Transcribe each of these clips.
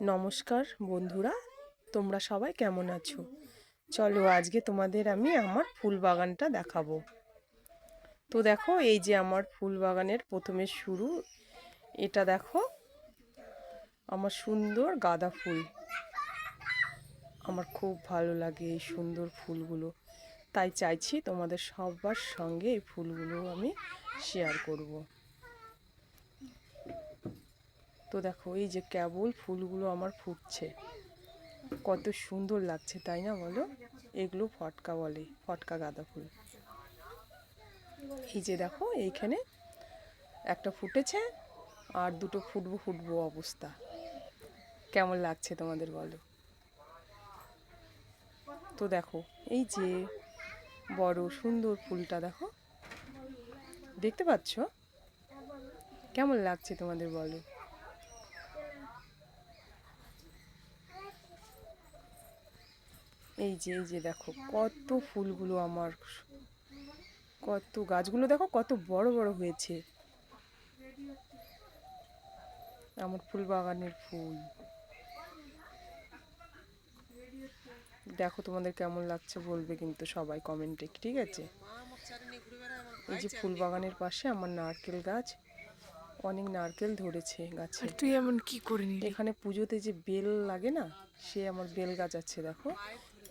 নমস্কার বন্ধুরা, তোমরা সবাই কেমন আছো? চলো আজকে তোমাদের আমি আমার ফুল বাগানটা দেখাবো। তো দেখো, এই যে আমার ফুল বাগানের প্রথমে শুরু। এটা দেখো, আমার সুন্দর গাঁদা ফুল। আমার খুব ভালো লাগে এই সুন্দর ফুলগুলো। তাই চাইছি তোমাদের সবার সঙ্গে এই ফুলগুলো আমি শেয়ার করব। তো দেখো, এই যে কেবল ফুলগুলো আমার ফুটছে। কত সুন্দর লাগছে, তাই না বলো? এগুলো ফটকা বলে, ফটকা গাঁদা ফুল। এই যে দেখো, এইখানে একটা ফুটেছে আর দুটো ফুটবো ফুটবো অবস্থা। কেমন লাগছে তোমাদের বলো? তো দেখো, এই যে বড় সুন্দর ফুলটা দেখো, দেখতে পাচ্ছ? কেমন লাগছে তোমাদের বলো? এই যে এই যে দেখো কত ফুলগুলো আমার কত গাছগুলো দেখো কত বড় বড় হয়েছে। আমার ফুল বাগানের ফুল। দেখো তোমাদের কেমন লাগছে বলবে কিন্তু সবাই কমেন্টে ঠিক আছে? এই যে ফুল বাগানের পাশে আমার নারকেল গাছ অনেক নারকেল ধরেছে গাছে। তুই এমন কি করে এখানে পুজোতে যে বেল লাগে না সে আমার বেল গাছ আছে দেখো।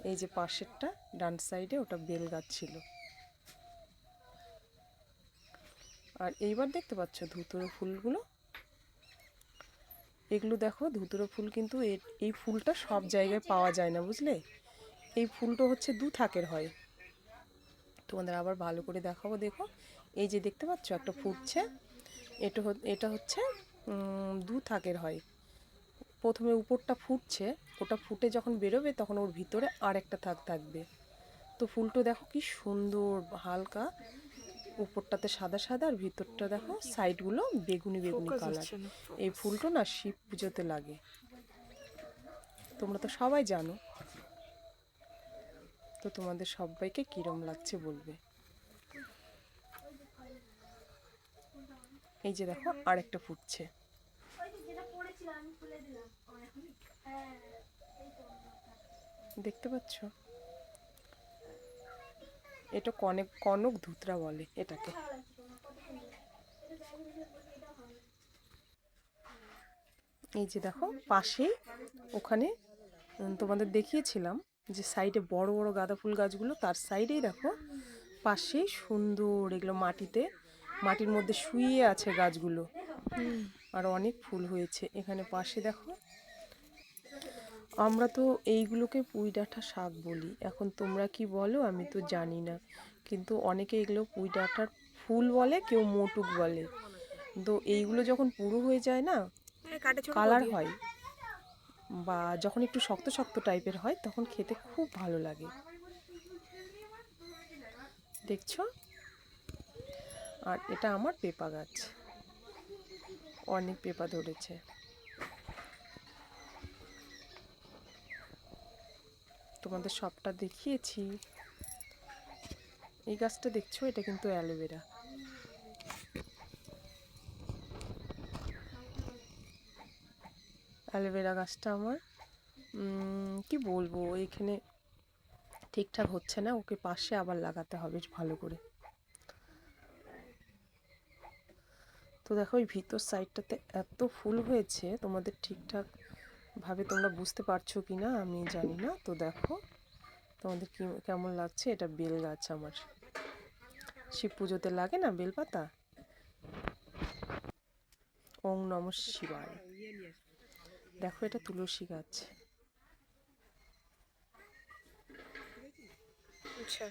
এই যে পাশেরটা, ডান সাইডে ওটা বেল গাছ ছিল। আর এইবার দেখতে পাচ্ছ ধুতুরো ফুলগুলো? এগুলো দেখো, ধুতুরো ফুল কিন্তু এই ফুলটা সব জায়গায় পাওয়া যায় না, বুঝলে? এই ফুলটা হচ্ছে দু থাকের হয়। তোমাদের আবার ভালো করে দেখাবো, দেখো। এই যে দেখতে পাচ্ছ একটা ফুটছে, এটা এটা হচ্ছে দু থাকের হয়। প্রথমে উপরটা ফুটছে ওটা ফুটে যখন বেরোবে তখন ওর ভিতরে আর একটা থাক থাকবে। তো ফুলটো দেখো কি সুন্দর হালকা। উপরটাতে সাদা সাদা আর ভিতরটা দেখো সাইডগুলো বেগুনি বেগুনি কালার এই ফুলটা না শিব পুজোতে লাগে। তোমরা তো সবাই জানো। তো তোমাদের সবাইকে কিরম লাগছে বলবে। এই যে দেখো আরেকটা ফুটছে। দেখতে পাচ্ছ? এটা কনক কনক ধুতরা বলে এটাকে। এই যে দেখো পাশেই ওখানে তোমাদের দেখিয়েছিলাম যে সাইডে বড় বড় গাঁদা ফুল গাছগুলো তার সাইডেই দেখো পাশেই সুন্দর এগুলো মাটিতে মাটির মধ্যে শুয়ে আছে গাছগুলো। আর অনেক ফুল হয়েছে। এখানে পাশে দেখো। আমরা তো এইগুলোকে পুঁই ডাঁটা শাক বলি। এখন তোমরা কি বলো আমি তো জানি না। কিন্তু অনেকে এগুলো পুঁই ডাঁটার ফুল বলে কেউ মোটুক বলে। তো এইগুলো যখন পুরো হয়ে যায় না কালার হয়। বা যখন একটু শক্ত শক্ত টাইপের হয় তখন খেতে খুব ভালো লাগে। দেখছ? আর এটা আমার পেঁপা গাছ। অনেক পেঁপা ধরেছে তোমাদের সবটা দেখিয়েছি। এই গাছটা দেখছ? এটা কিন্তু অ্যালোভেরা। অ্যালোভেরা গাছটা আমার কি বলব? এখানে ঠিকঠাক হচ্ছে না। ওকে পাশে আবার লাগাতে হবে ভালো করে। তো দেখো ওই ভিতর সাইডটাতে এত ফুল হয়েছে, তোমাদের ঠিকঠাক ভাবে তোমরা বুঝতে পারছ কি না আমি জানি না। তো দেখো, তোমাদের কি, কেমন লাগছে? এটা বেল গাছ আমার। শিব পুজোতে লাগে না বেলপাতা? ওং নম শিবায়। দেখো, এটা তুলসী গাছ। আচ্ছা।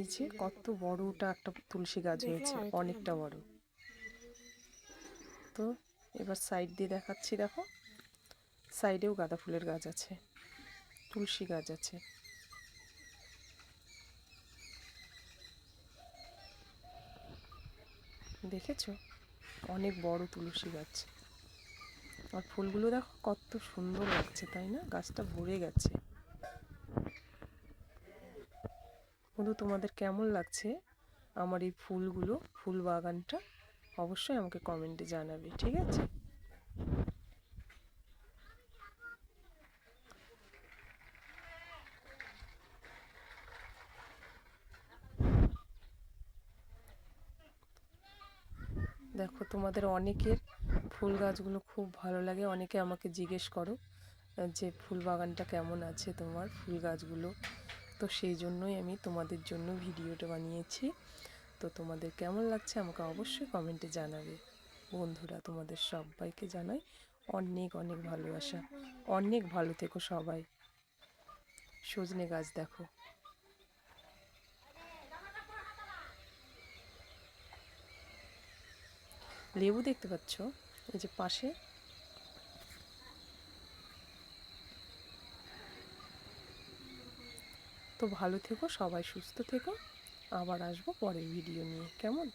এই যে কত বড়টা একটা তুলসী গাছ হয়েছে অনেকটা বড়। তো এবার সাইড দিয়ে দেখাচ্ছি দেখো। সাইডেও গাঁদা ফুলের গাছ আছে তুলসী গাছ আছে। দেখেছ? অনেক বড় তুলসী গাছ। আর ফুলগুলো দেখো কত সুন্দর লাগছে তাই না? গাছটা ভরে গেছে। বন্ধু, তোমাদের কেমন লাগছে আমার এই ফুলগুলো, ফুল বাগানটা? অবশ্যই আমাকে কমেন্টে জানাবে, ঠিক আছে? দেখো, তোমাদের অনেকের ফুল গাছগুলো খুব ভালো লাগে। অনেকে আমাকে জিজ্ঞেস করো, যে ফুল বাগানটা কেমন আছে তোমার? ফুল গাছগুলো তো সেই জন্যই আমি তোমাদের জন্য ভিডিওটা বানিয়েছি। তো তোমাদের কেমন লাগছে আমাকে অবশ্যই কমেন্টে জানাবে। বন্ধুরা, তোমাদের সবাইকে জানাই অনেক অনেক ভালোবাসা। অনেক ভালো থেকো সবাই। সজনে গাছ দেখো। লেবু দেখতে পাচ্ছ? এই যে পাশে তো ভালো থেকো সবাই সুস্থ থেকো। আবার আসব পরের ভিডিও নিয়ে। কেমন?